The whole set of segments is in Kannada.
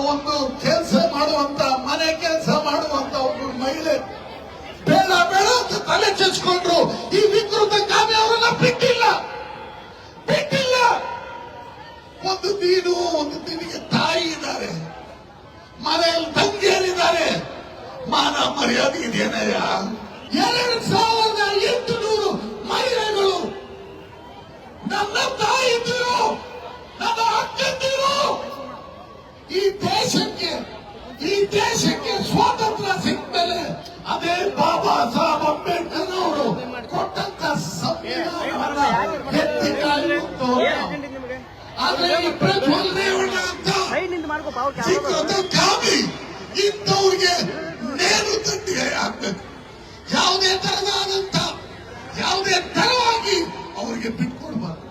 ಒಂದು ಕೆಲಸ ಮಾಡುವಂತ, ಮನೆ ಕೆಲಸ ಮಾಡುವಂತ ಒಬ್ಬ ಮಹಿಳೆ. ಬೇಡ ಬೇಡ ಅಂತ ತಲೆ ಚಚ್ಕೊಂಡ್ರು. ಈ ವಿಕೃತ ಕಾಮಿ ಅವರನ್ನ ಬಿಟ್ಟಿಲ್ಲ. ಬಿಟ್ಟಿಲ್ಲ. ಒಂದು ನೀನು, ಒಂದು ನಿನಗೆ ತಾಯಿ ಇದ್ದಾರೆ. ಮನೆಯಲ್ಲಿ ತಂಗಿಯರಿದ್ದಾರೆ. ಮಾನ ಮರ್ಯಾದೆ ಇದೆಯೇನಯ್ಯ? ಎರಡು ಸಾವಿರದ ಎಂಟು ನೂರು ಮಹಿಳೆಗಳು ನನ್ನ ಆದ್ರೆ ಈ ಪ್ರಜ್ವಲ್ ರೇವಣ್ಣ ಅಂತ ಸಿಕ್ಕಂತ ಕಾಮಿ ಇಂಥವ್ರಿಗೆ ನೇರು ತಂಡಿಗೆ ಆಗ್ಬೇಕು. ಯಾವುದೇ ತರದಾದಂತ ಯಾವುದೇ ತರವಾಗಿ ಅವರಿಗೆ ಬಿಟ್ಕೊಡ್ಬಾರ್ದು.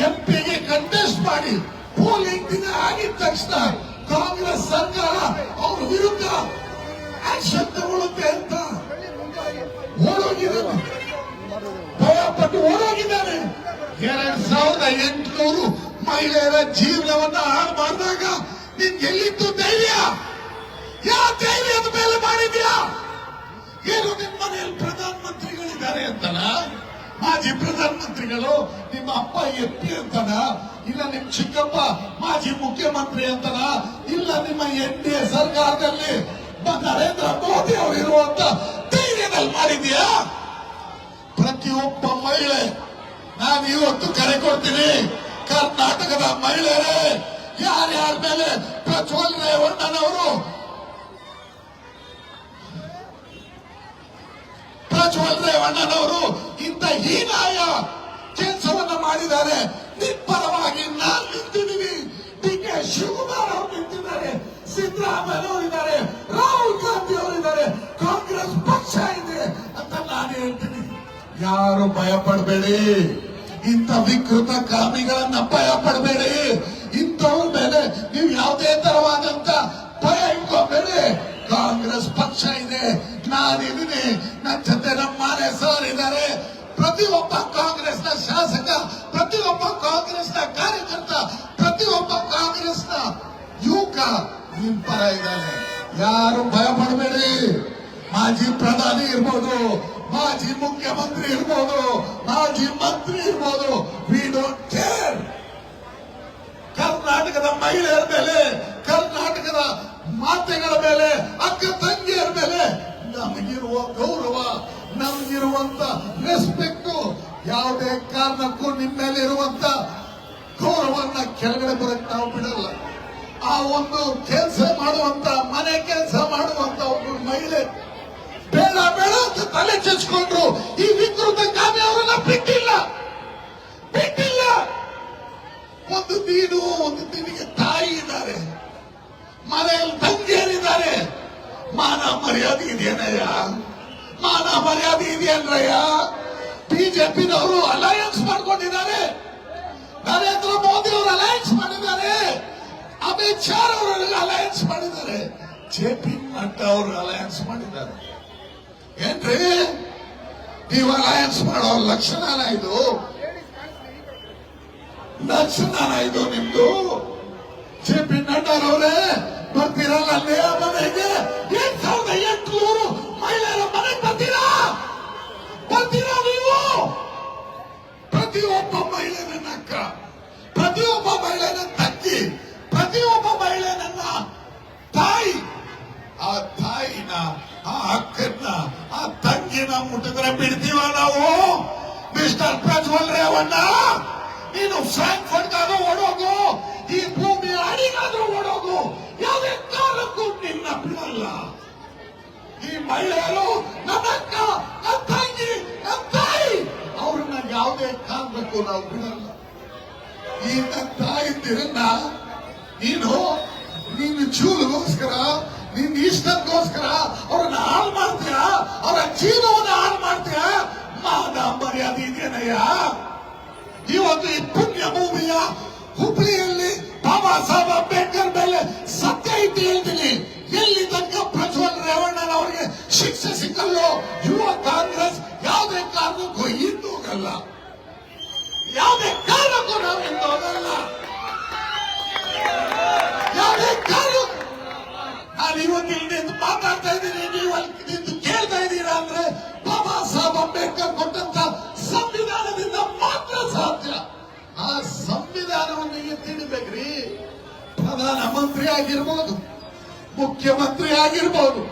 ಎಂಪಿಗೆ ಕಂಟೆಸ್ಟ್ ಮಾಡಿ ಪೋಲಿಂಗ್ ದಿನ ಆಗಿದ ತಕ್ಷಣ ಕಾಂಗ್ರೆಸ್ ಸರ್ಕಾರ ಅವ್ರ ವಿರುದ್ಧ ಆಕ್ಷನ್ ತಗೊಳ್ಳುತ್ತೆ ಅಂತ. ಓಡೋಗಿದ್ದಾರೆ ಎಂಟುನೂರು ಮಹಿಳೆಯರ ಜೀವನವನ್ನ ಹಾಳು ಮಾಡಿದಾಗ ನಿನ್ಗೆ ಎಲ್ಲಿತ್ತು ಧೈರ್ಯ? ಯಾವ ಧೈರ್ಯದ ಮೇಲೆ ಮಾಡಿದ್ಯಾ? ಏನು ನಿಮ್ಮ ಮನೆಯಲ್ಲಿ ಪ್ರಧಾನ ಮಂತ್ರಿಗಳಿದ್ದಾರೆ ಅಂತನ? ಮಾಜಿ ಪ್ರಧಾನ ಮಂತ್ರಿಗಳು ನಿಮ್ಮ ಅಪ್ಪ ಎಂ ಪಿ ಅಂತನ? ಇಲ್ಲ ನಿಮ್ ಚಿಕ್ಕಪ್ಪ ಮಾಜಿ ಮುಖ್ಯಮಂತ್ರಿ ಅಂತನ? ಇಲ್ಲ ನಿಮ್ಮ ಎನ್ ಡಿ ಎ ಸರ್ಕಾರದಲ್ಲಿ ನರೇಂದ್ರ ಮೋದಿ ಅವರು ಇರುವಂತ ಧೈರ್ಯದಲ್ಲಿ ಮಾಡಿದ್ಯಾ? ಪ್ರತಿಯೊಬ್ಬ ಮಹಿಳೆ ನಾನು ಇವತ್ತು ಕರೆ ಕೊಡ್ತೀನಿ. ಕರ್ನಾಟಕದ ಮಹಿಳೆಯರೇ ಯಾರ್ಯಾರ ಮೇಲೆ ಪ್ರಜ್ವಲ್ ರೇವಣ್ಣನವರು? ಪ್ರಜ್ವಲ್ ರೇವಣ್ಣನವರು ಇಂತ ಹೀನಾಯ ಕೆಲಸವನ್ನ ಮಾಡಿದ್ದಾರೆ. ನಿಪ್ಪರವಾಗಿ ನಾನು ನಿಂತಿದ್ದೀನಿ. ಡಿ ಕೆ ಶಿವಕುಮಾರ್ ಅವರು ನಿಂತಿದ್ದಾರೆ. ಸಿದ್ದರಾಮಯ್ಯ ಅವರಿದ್ದಾರೆ ರಾಹುಲ್ ಗಾಂಧಿ ಅವರಿದ್ದಾರೆ ಕಾಂಗ್ರೆಸ್ ಪಕ್ಷ ಇದೆ ಅಂತ ನಾನು ಹೇಳ್ತೀನಿ. ಯಾರು ಭಯ ಪಡಬೇಡಿ ಇಂಥ ವಿಕೃತ ಕಾಮಿಗಳನ್ನ ಭಯ ಪಡಬೇಡಿ. ಇಂಥವ್ರ ಮೇಲೆ ನೀವು ಯಾವುದೇ ತರವಾದಂತ ಭಯ ಇಟ್ಕೋಬೇಡಿ. ಕಾಂಗ್ರೆಸ್ ಪಕ್ಷ ಇದೆ. ನಾನಿದ್ದೀನಿ. ನನ್ನ ಜೊತೆ ನಮ್ಮ ಮಾನೆ ಸರ್ ಇದ್ದಾರೆ. ಪ್ರತಿಯೊಬ್ಬ ಕಾಂಗ್ರೆಸ್ನ ಶಾಸಕ, ಪ್ರತಿಯೊಬ್ಬ ಕಾಂಗ್ರೆಸ್ನ ಕಾರ್ಯಕರ್ತ, ಪ್ರತಿಯೊಬ್ಬ ಕಾಂಗ್ರೆಸ್ನ ಯುವಕ ನಿಮ್ ಪರ ಇದ್ದಾನೆ. ಯಾರು ಭಯ ಪಡಬೇಡಿ. ಮಾಜಿ ಪ್ರಧಾನಿ ಇರ್ಬೋದು. ಮಾಜಿ ಮುಖ್ಯಮಂತ್ರಿ ಇರ್ಬೋದು, ಮಾಜಿ ಮಂತ್ರಿ ಇರ್ಬೋದು ವಿ ಡೋಂಟ್ ಕೇರ್ ಕರ್ನಾಟಕದ ಮಹಿಳೆಯರ ಮೇಲೆ, ಕರ್ನಾಟಕದ ಮಾತೆಗಳ ಮೇಲೆ, ಅಕ್ಕ ತಂಗಿಯರ ಮೇಲೆ ನಮಗಿರುವ ಗೌರವ, ನಮಗಿರುವಂತ ರೆಸ್ಪೆಕ್ಟ್ ಯಾವುದೇ ಕಾರಣಕ್ಕೂ ನಿಮ್ಮ ಮೇಲೆ ಇರುವಂತ ಗೌರವನ್ನ ಕೆಳಗಡೆ ಬರಕ್ ನಾವು ಬಿಡಲ್ಲ. ಆ ಒಂದು ಕೆಲಸ ಮಾಡುವಂತ, ಮನೆ ಕೆಲಸ ಮಾಡುವಂತ ಒಬ್ಬ ಮಹಿಳೆ ಬೇಡ ಅಂತ ತಲೆ ಚಚ್ಕೊಂಡ್ರು ಈ ವಿಕೃತ ಕಾಮಿ ಅವರನ್ನ ಬಿಟ್ಟಿಲ್ಲ. ಬಿಟ್ಟಿಲ್ಲ. ಒಂದು ನೀನು ಒಂದು ನಿನಗೆ ತಾಯಿ ಇದ್ದಾರೆ. ಮನೆಯಲ್ಲಿ ತಂಗಿಯರಿದ್ದಾರೆ. ಮಾನ ಮರ್ಯಾದೆ ಇದೆಯೇನಯ್ಯ? ಮಾನ ಮರ್ಯಾದೆ ಇದೆಯಲ್ರಯ್ಯ ಬಿಜೆಪಿನವರು ಅಲಯನ್ಸ್ ಮಾಡ್ಕೊಂಡಿದ್ದಾರೆ. ನರೇಂದ್ರ ಮೋದಿ ಅವರು ಅಲಯನ್ಸ್ ಮಾಡಿದ್ದಾರೆ. ಅಮಿತ್ ಶಾ ಅವರು ಅಲಯನ್ಸ್ ಮಾಡಿದ್ದಾರೆ. ಜೆ ಪಿ ನಡ್ಡಾ ಅವರು ಅಲಯನ್ಸ್ ಮಾಡಿದ್ದಾರೆ. ಏನ್ರಿ? ನೀವು ಅಲಯನ್ಸ್ ಮಾಡೋ ಲಕ್ಷಣನ ಇದು? ಲಕ್ಷಣನ ಇದು ನಿಮ್ದು? ಜೆ ಪಿ ನಡ್ಡಾರವರೇ, ಬರ್ತೀರಲ್ಲ ಅಲ್ಲೇ ಮನೆಗೆ? ಎಂಟ್ ಸಾವಿರದ ಎಂಟುನೂರು ಮಹಿಳೆಯರ ಮನೆಗೆ ಬರ್ತೀರಾ? ಬರ್ತೀರಾ ನೀವು? ಪ್ರತಿಯೊಬ್ಬ ಮಹಿಳೆ ನನ್ನ ಅಕ್ಕ, ಪ್ರತಿಯೊಬ್ಬ ಮಹಿಳೆ ನನ್ನ ತಂಗಿ, ಪ್ರತಿಯೊಬ್ಬ ಮಹಿಳೆ ನನ್ನ ತಾಯಿ. ಆ ತಾಯಿನ, ಆ ಅಕ್ಕನ್ನ ಆ ತಂಗಿನ ಮುಟ್ಟಿದ್ರೆ ಬಿಡ್ತೀವ ನಾವು? ಮಿಸ್ಟರ್ ಪ್ರಜ್ವಲ್ ರೇವಣ್ಣ, ನೀನು ಫ್ರಾಂಕ್ಫರ್ಟ್ಗಾದ್ರೂ ಓಡೋಗು, ಈ ಭೂಮಿ ಅಡಿಗಾದ್ರೂ ಓಡೋಗು, ಯಾವುದೇ ಕಾಲಕ್ಕೂ ನಿನ್ನ ಬಿಡಲ್ಲ. ಈ ಮಹಿಳೆಯರು ನನ್ನಕ್ಕ ನನ್ನ ತಂಗಿ, ನನ್ನ ತಾಯಿ, ಅವ್ರನ್ನ ಯಾವುದೇ ಕಾರಣಕ್ಕೂ ನಾವು ಬಿಡಲ್ಲ. ಈ ನನ್ನ ತಾಯಿದ್ದಿರನ್ನ ನೀನು ನಿನ್ನ ಚೂಲಿಗೋಸ್ಕರ ನಿನ್ನ ಇಷ್ಟಕ್ಕೋಸ್ಕರ ಅವ್ರನ್ನ ಹಾಳು ಮಾಡ್ತೀಯ ಜೀವವನ್ನು ಹಾಳು ಮಾಡ್ತೀಯ? ಮಾನ ಮರ್ಯಾದೆ ಇದೇನಯ್ಯ ಇವತ್ತು ಈ ಪುಣ್ಯ ಭೂಮಿಯ ಹುಬ್ಳಿಯಲ್ಲಿ ಬಾಬಾ ಸಾಹೇಬ್ ಅಂಬೇಡ್ಕರ್ ಮೇಲೆ ಸತ್ಯ ಇಟ್ಟು ಹೇಳ್ತೀನಿ. ಎಲ್ಲಿ ತನಕ ಪ್ರಜ್ವಲ್ ರೇವಣ್ಣನ ಅವರಿಗೆ ಶಿಕ್ಷೆ ಸಿಕ್ಕಲ್ಲೋ, ಯುವ ಕಾಂಗ್ರೆಸ್ ಯಾವುದೇ ಕಾರಣಕ್ಕೂ ಹಿಂದೂ ಹೋಗಲ್ಲ ಯಾವುದೇ ಕಾರಣಕ್ಕೂ ನಾವು ಹಿಂದೂ ಹೋಗಲ್ಲ ಯಾವುದೇ ಕಾರಣ ನಾನು ಇವತ್ತಿಲ್ಲಿ ಮಾತಾಡ್ತಾ ಇದ್ದೀನಿ. ನೀವು ಅಲ್ಲಿ ಅಂದ್ರೆ ಬಾಬಾ ಸಾಹೇಬ್ ಅಂಬೇಡ್ಕರ್ ಕೊಟ್ಟಂತ ಸಂವಿಧಾನದಿಂದ ಮಾತ್ರ ಸಾಧ್ಯ. ಆ ಸಂವಿಧಾನವನ್ನು ಈಗ ತಿಳಿಬೇಕ್ರಿ. ಪ್ರಧಾನ ಮಂತ್ರಿ ಆಗಿರ್ಬೋದು, ಮುಖ್ಯಮಂತ್ರಿ ಆಗಿರ್ಬೋದು,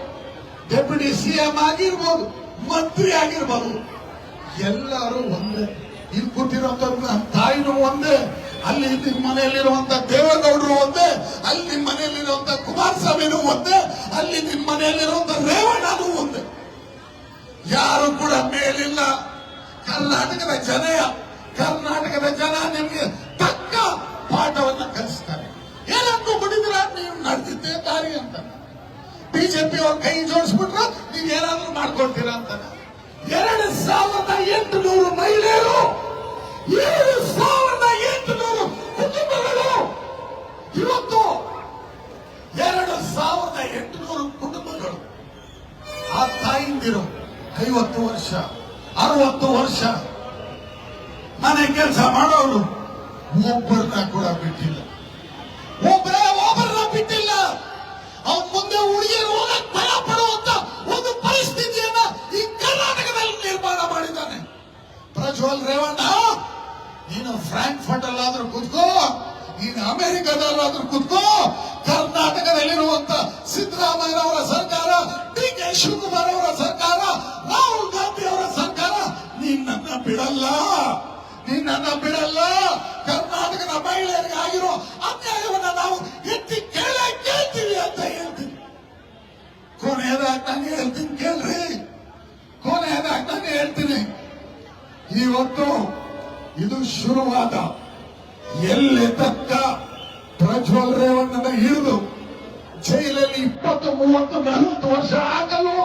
ಡೆಪ್ಯೂಟಿ ಸಿಎಂ ಆಗಿರ್ಬೋದು, ಮಂತ್ರಿ ಆಗಿರ್ಬೋದು, ಎಲ್ಲರೂ ಒಂದೇ. ಇಲ್ಲಿ ಕೂತಿರುವಂತ ತಾಯಿನೂ ಒಂದೇ. ಅಲ್ಲಿ ನಿಮ್ಮ ಮನೆಯಲ್ಲಿರುವಂತ ದೇವೇಗೌಡರು ಒಂದೇ. ಅಲ್ಲಿ ನಿಮ್ಮ ಮನೆಯಲ್ಲಿರುವಂತ ಕುಮಾರಸ್ವಾಮಿನೂ ಒಂದೇ. ಅಲ್ಲಿ ನಿಮ್ಮ ಮನೆಯಲ್ಲಿರುವಂತ ರೇವಣ್ಣನೂ ಒಂದೇ. ಯಾರು ಕೂಡ ಮೇಲಿಲ್ಲ. ಕರ್ನಾಟಕದ ಜನಯ, ಕರ್ನಾಟಕದ ಜನ ನಿಮಗೆ ತಕ್ಕ ಪಾಠವನ್ನು ಕಲಿಸ್ತಾರೆ. ಏನಕ್ಕೂ ಬಿಡಿದ್ರ ನೀವು ನಡೆದಿದ್ದೆ ದಾರಿ ಅಂತ. ಬಿಜೆಪಿ ಅವ್ರ ಕೈ ಜೋಡಿಸ್ಬಿಟ್ರು, ನೀವು ಏನಾದ್ರೂ ಮಾಡ್ಕೊಳ್ತೀರಾ ಅಂತ. ಎರಡು ಸಾವಿರದ ಎಂಟುನೂರು ಮಹಿಳೆಯರು ವರ್ಷ, ಅರವತ್ತು ವರ್ಷ. ಮನೆ ಕೆಲಸ ಮಾಡೋರು ಒಬ್ಬರನ್ನ ಕೂಡ ಬಿಟ್ಟಿಲ್ಲ. ಒಬ್ಬರೇ ಒಬ್ಬರನ್ನ ಬಿಟ್ಟಿಲ್ಲ. ಅವ್ರ ಮುಂದೆ ಹುಡುಗಿಯರು ಹೋಗಕ್ ಭಯ ಪಡುವಂತ ಒಂದು ಪರಿಸ್ಥಿತಿಯನ್ನ ಈ ಕರ್ನಾಟಕದಲ್ಲಿ ನಿರ್ಮಾಣ ಮಾಡಿದ್ದಾನೆ. ಪ್ರಜ್ವಲ್ ರೇವಣ್ಣ, ನೀನು ಫ್ರಾಂಕ್ಫರ್ಟ್ ಅಲ್ಲಾದ್ರೂ ಕುತ್ಕೋ, ನೀನು ಅಮೆರಿಕದಲ್ಲಾದ್ರೂ ಕುತ್ಕೋ, ಕರ್ನಾಟಕದಲ್ಲಿರುವಂತ ಸಿದ್ದರಾಮಯ್ಯನವರ ಸರ್ಕಾರ, ಡಿ ಕೆ ಶಿವಕುಮಾರ್ ಅವರ ಸರ್ಕಾರ ಬಿಡಲ್ಲ. ನಿನ್ನ ಬಿಡಲ್ಲ. ಕರ್ನಾಟಕದ ಮಹಿಳೆಯರಿಗೆ ಆಗಿರೋ ಅನ್ಯಾಯವನ್ನ ನಾವು ಎತ್ತಿ ಕೇಳೇ ಕೇಳ್ತೀವಿ ಅಂತ ಹೇಳ್ತೀನಿ. ಕೊನೆಯದಾಗಿ ನಾನು ಹೇಳ್ತೀನಿ ಕೇಳ್ರಿ. ಕೊನೆಯದಾಗಿ ನಾನು ಹೇಳ್ತೀನಿ. ಇವತ್ತು ಇದು ಶುರುವಾದ. ಎಲ್ಲಿ ತಕ್ಕ ಪ್ರಜ್ವಲ್ ರೇವಣ್ಣನ ಹಿಡಿದು ಜೈಲಲ್ಲಿ ಇಪ್ಪತ್ತು ಮೂವತ್ತು ನಲವತ್ತು ವರ್ಷ ಆಗಲು